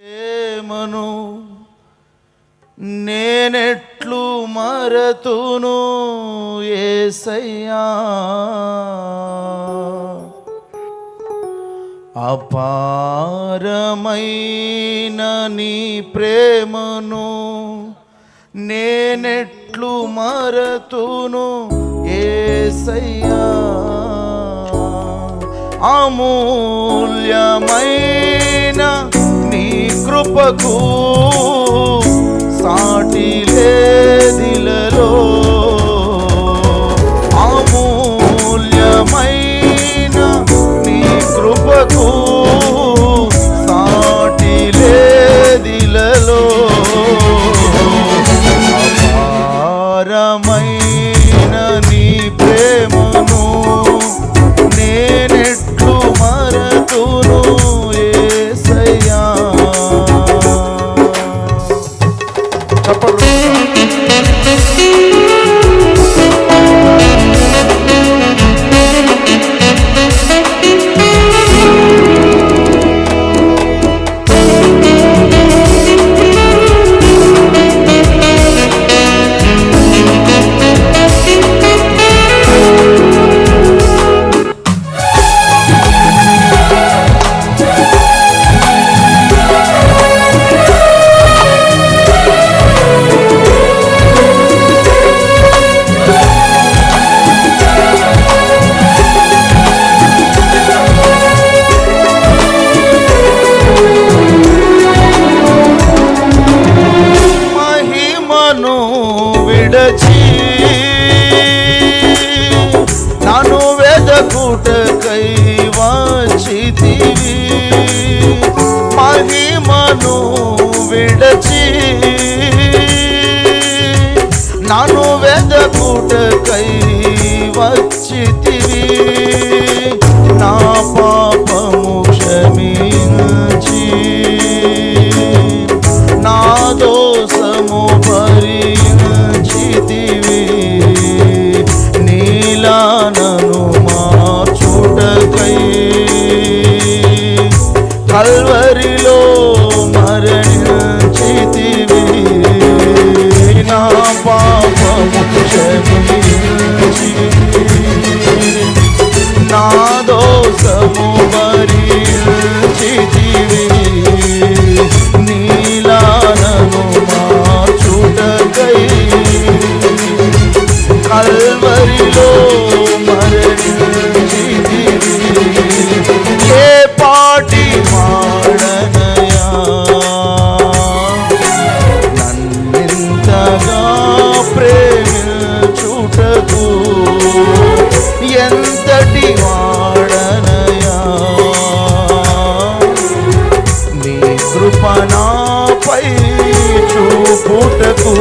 ప్రేమను నేనెట్లు మరతును ఏసయ్యా. అపారమైన నీ ప్రేమను నేనెట్లు మరతును ఏసయ్యా. అమూల్యమైన కృపకు సాటి లేదిలలో అమూల్యమైన నీ కృపకు সফল నన్ను వెదకుటకై వచ్చితివి. నా పాపము క్షమించి. నా దోషము భరించితివి. నీలా నన్ను మార్చుటకై కల్వరిలో మరణించితివి ఏ పాటి మాడనయా? నన్నింతగా ప్రేమించుటకు ఎంతటి వాడనయా నీ కృపణపై చూపుటకు